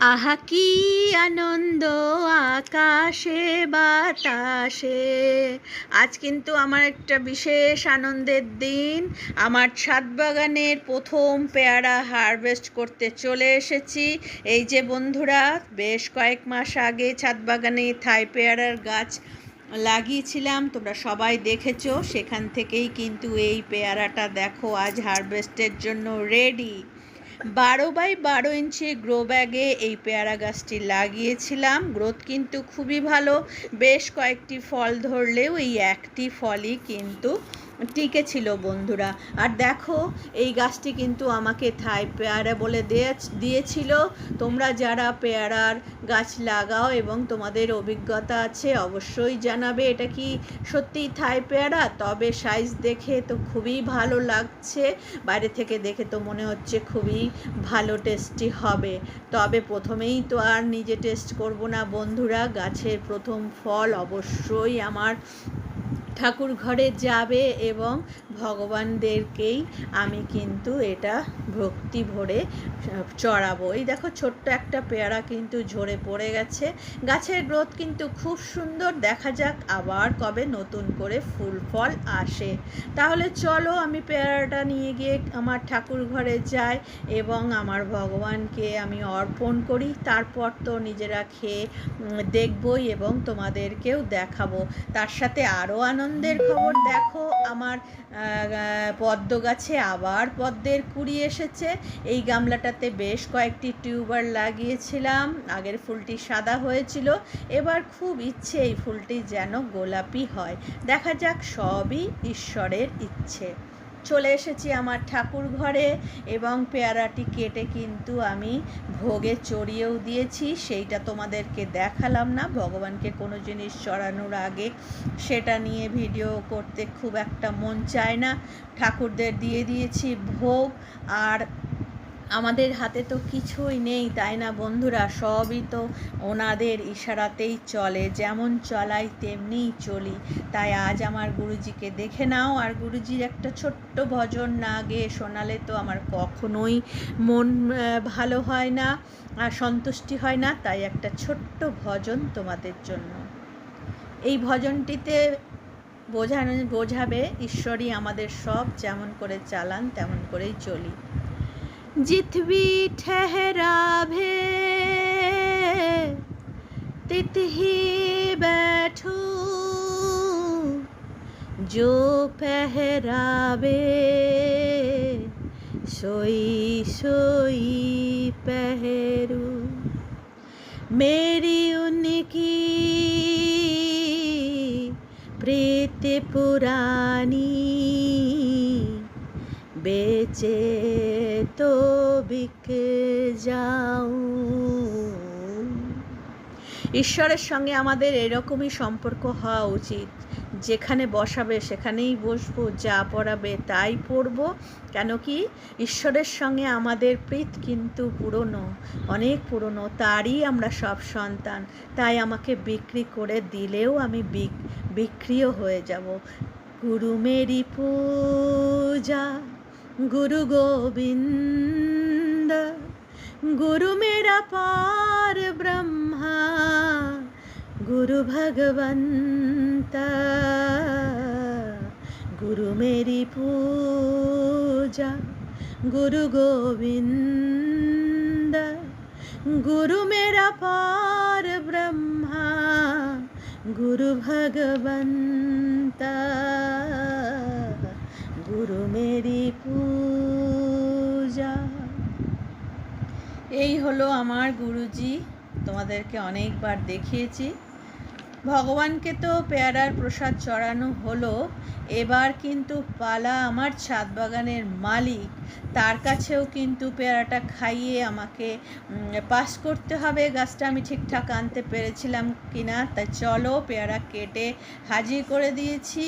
আহা, কি আনন্দ আকাশে, বাতাসে। আজ কিন্তু আমার একটা বিশেষ আনন্দের দিন। আমার ছাদ বাগানের প্রথম পেয়ারা হারভেস্ট করতে চলে এসেছি। এই যে বন্ধুরা, বেশ কয়েক মাস আগে ছাদ বাগানে থাই পেয়ারার গাছ লাগিয়েছিলাম, তোমরা সবাই দেখেছ। সেখান থেকেই কিন্তু এই পেয়ারাটা দেখো, আজ হারভেস্টের জন্য রেডি বারো বাই বারো ইঞ্চি গ্রো ব্যাগে এই পেয়ারা গাছটি লাগিয়েছিলাম। গ্রোথ কিন্তু খুবই ভালো। বেশ কয়েকটি ফল ধরলেও এই একটি ফলই কিন্তু টিকে ছিল বন্ধুরা। আর দেখো, এই গাছটি কিন্তু আমাকে থাই পেয়ারা বলে দিয়েছিল। তোমরা যারা পেয়ারার গাছ লাগাও এবং তোমাদের অভিজ্ঞতা আছে, অবশ্যই জানাবে। এটা কি সত্যিই থাই পেয়ারা? তবে সাইজ দেখে তো খুবই ভালো লাগছে। বাইরে থেকে দেখে তো মনে হচ্ছে খুবই ভালো টেস্টি হবে। তবে প্রথমেই তো আর নিজে টেস্ট করব না বন্ধুরা। গাছের প্রথম ফল অবশ্যই আমার ঠাকুর ঘরে যাবে এবং ভগবানদেরকেই আমি কিন্তু এটা ভক্তি ভরে চড়াবো। এই দেখো ছোট্ট একটা পেয়ারা কিন্তু ঝরে পড়ে গেছে। গাছের গ্রোথ কিন্তু খুব সুন্দর। দেখা যাক আবার কবে নতুন করে ফুল ফল আসে। তাহলে চলো আমি পেয়ারাটা নিয়ে গিয়ে আমার ঠাকুর ঘরে যাই এবং আমার ভগবানকে আমি অর্পণ করি। তারপর তো নিজেরা খেয়ে দেখবই এবং তোমাদেরকেও দেখাবো। তার সাথে আরও আনন্দের খবর দেখো। আমার পদ্ম গাছে আবার পদ্মের কুড়ি এসেছে। এই গামলাটাতে বেশ কয়েকটি টিউবার লাগিয়েছিলাম। আগের ফুলটি সাদা হয়েছিল। এবার খুব ইচ্ছে এই ফুলটি যেন গোলাপি হয়। দেখা যাক সবই ঈশ্বরের ইচ্ছে। চলে এসেছি আমার ঠাকুর ঘরে এবং পেয়ারাটি কেটে কিন্তু আমি ভোগে চড়িয়েও দিয়েছি। সেইটা তোমাদেরকে দেখালাম না। ভগবানকে কোনো জিনিস চড়ানোর আগে সেটা নিয়ে ভিডিও করতে খুব একটা মন চায় না। ঠাকুরদের দিয়ে দিয়েছি ভোগ আর আমাদের হাতে তো কিছুই নেই, তাই না বন্ধুরা? সবই তো ওনাদের ইশারাতেই চলে, যেমন চলাই তেমনিই চলি। তাই আজ আমার গুরুজিকে দেখে নাও, আর গুরুজির একটা ছোট্ট ভজন না গেয়ে শোনালে তো আমার কখনোই মন ভালো হয় না, আর সন্তুষ্টি হয় না। তাই একটা ছোট্ট ভজন তোমাদের জন্য। এই ভজনটিতে বোঝানো, বোঝাবে ঈশ্বরই আমাদের সব, যেমন করে চালান তেমন করেই চলি। जित भी ठहरावे तित ही बैठो। जो पहरावे, सोई सोई पहरू। मेरी उनकी प्रीत पुरानी বেচে তো বিক যাও। ঈশ্বরের সঙ্গে আমাদের এরকমই সম্পর্ক হওয়া উচিত। যেখানে বসাবে সেখানেই বসবো, যা পড়াবে তাই পড়ব। কেন কি? ঈশ্বরের সঙ্গে আমাদের প্রীত কিন্তু পুরনো, অনেক পুরনো, তারই আমরা সব সন্তান। তাই আমাকে বিক্রি করে দিলেও আমি বিক্রিও হয়ে যাব। গুরু মেরি পূজা। गुरु गोविंद, गुरु मेरा पार ब्रह्मा, गुरु भगवंत, गुरु मेरी पूजा, गुरु गोविंद, गुरु मेरा पार ब्रह्मा, गुरु भगवंता। গুরু মেরি পূজা। এই হলো আমার গুরুজি তোমাদেরকে অনেকবার দেখিয়েছি। ভগবানকে তো পেয়ারার প্রসাদ চড়ানো হলো, এবার কিন্তু পালা আমার ছাদ বাগানের মালিক। তার কাছেও কিন্তু পেয়ারাটা খাইয়ে আমাকে পাস করতে হবে। গাছটা আমি ঠিকঠাক আনতে পেরেছিলাম কিনা তাই চলো পেয়ারা কেটে হাজির করে দিয়েছি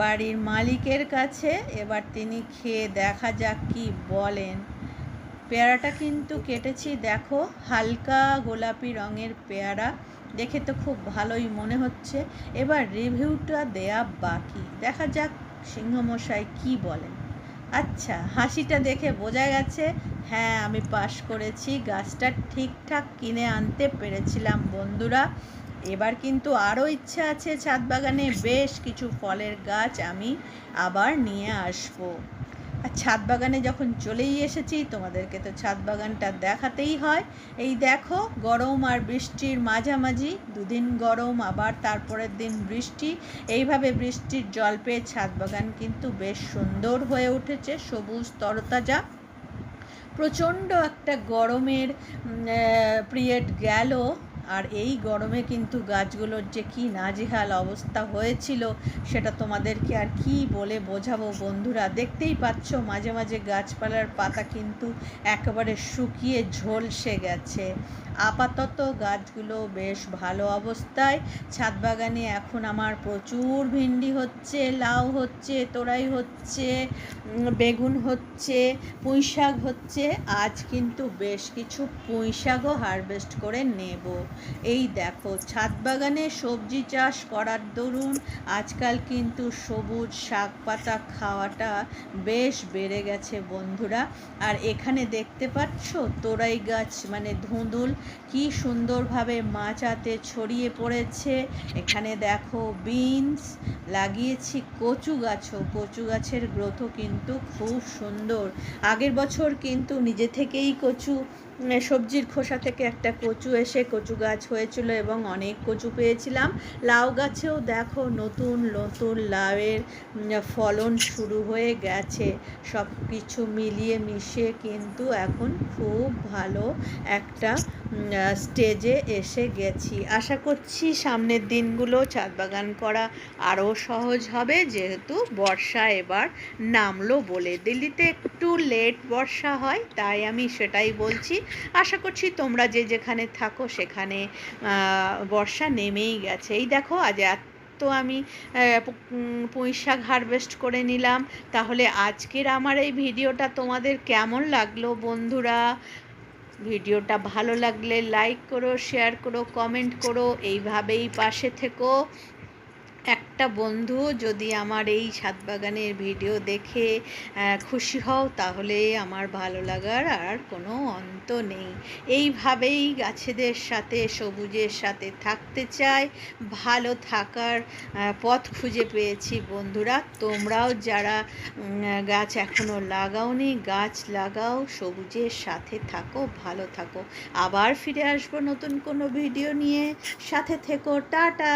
বাড়ির মালিকের কাছে। এবার তিনি খেয়ে দেখা যাক কি বলেন। পেয়ারাটা কিন্তু কেটেছি, দেখো, হালকা গোলাপি রঙের পেয়ারা। দেখে তো খুব ভালোই মনে হচ্ছে। এবার রিভিউটা দেয়া বাকি। দেখা যাক সিংহমশাই কি বলেন। আচ্ছা হাসিটা দেখে বোঝা গেছে হ্যাঁ আমি পাশ করেছি, গাছটা ঠিকঠাক কিনে আনতে পেরেছিলাম বন্ধুরা। এবার কিন্তু আরও ইচ্ছা আছে ছাদ বাগানে বেশ কিছু ফলের গাছ আমি আবার নিয়ে আসব। আর ছাদ বাগানে যখন চলেই এসেছি, তোমাদেরকে তো ছাদ বাগানটা দেখাতেই হয়। এই দেখো, গরম আর বৃষ্টির মাঝামাঝি, দুদিন গরম, আবার তারপরের দিন বৃষ্টি। এইভাবে বৃষ্টির জল পেয়ে ছাদ বাগান কিন্তু বেশ সুন্দর হয়ে উঠেছে, সবুজ তরতাজা। প্রচণ্ড একটা গরমের পিরিয়ড গেল। আর এই গরমে কিন্তু গাছগুলোর যে কি নাজেহাল অবস্থা হয়েছিল, সেটা তোমাদেরকে আর কি বলে বোঝাবো বন্ধুরা? দেখতেই পাচ্ছ মাঝে মাঝে গাছপালার পাতা কিন্তু একেবারে শুকিয়ে ঝলসে গেছে। আপাতত গাছগুলো বেশ ভালো অবস্থায়। ছাদ বাগানে এখন আমার প্রচুর ভিন্ডি হচ্ছে, লাউ হচ্ছে তোরাই হচ্ছে বেগুন হচ্ছে পুঁই শাক হচ্ছে। আজ কিন্তু বেশ কিছু পুঁই শাকও হারভেস্ট করে নেব। এই দেখো ছাদ বাগানে সবজি চাষ করার দরুন আজকাল কিন্তু সবুজ শাক পাতা খাওয়াটা বেশ বেড়ে গেছে বন্ধুরা। আর এখানে দেখতে পাচ্ছ তোরাই গাছ মানে ধুঁদুল কি সুন্দরভাবে মাচাতে ছড়িয়ে পড়েছে। এখানে দেখো বিনস, লাগিয়েছি কচু গাছও। কচু গাছের গ্রোথও কিন্তু খুব সুন্দর। আগের বছর কিন্তু নিজে থেকেই কচু সবজির খোসা থেকে একটা কচু এসে কচু গাছ হয়েছিল এবং অনেক কচু পেয়েছিলাম। লাউ গাছেও দেখো নতুন নতুন লাউয়ের ফলন শুরু হয়ে গেছে। সব কিছু মিলিয়ে মিশিয়ে কিন্তু এখন খুব ভালো একটা স্টেজে এসে গেছি। আশা করছি সামনের দিনগুলো ছাদ বাগান করা আরও সহজ হবে। যেহেতু বর্ষা এবার নামলো বলে। দিল্লিতে একটু লেট বর্ষা হয়, তাই আমি সেটাই বলছি। আশা করছি তোমরা যে যেখানে থাকো সেখানে বর্ষা নেমেই গেছে। এই দেখো, আজ এত তো আমি পুঁই শাক হারভেস্ট করে নিলাম। তাহলে আজকের আমার এই ভিডিওটা তোমাদের কেমন লাগল বন্ধুরা? ভিডিওটা ভালো লাগলে লাইক করো শেয়ার করো কমেন্ট করো, এইভাবেই পাশে থেকো। একটা বন্ধু যদি আমার এই ছাদ বাগানের ভিডিও দেখে খুশি হও তাহলে আমার ভালো লাগার আর কোনো অন্ত নেই। এইভাবেই গাছেদের সাথে, সবুজের সাথে থাকতে চাই। ভালো থাকার পথ খুঁজে পেয়েছি বন্ধুরা। তোমরাও যারা গাছ এখনও লাগাওনি, গাছ লাগাও, সবুজের সাথে থাকো, ভালো থাকো। আবার ফিরে আসব নতুন কোনো ভিডিও নিয়ে। সাথে থেকো, টাটা!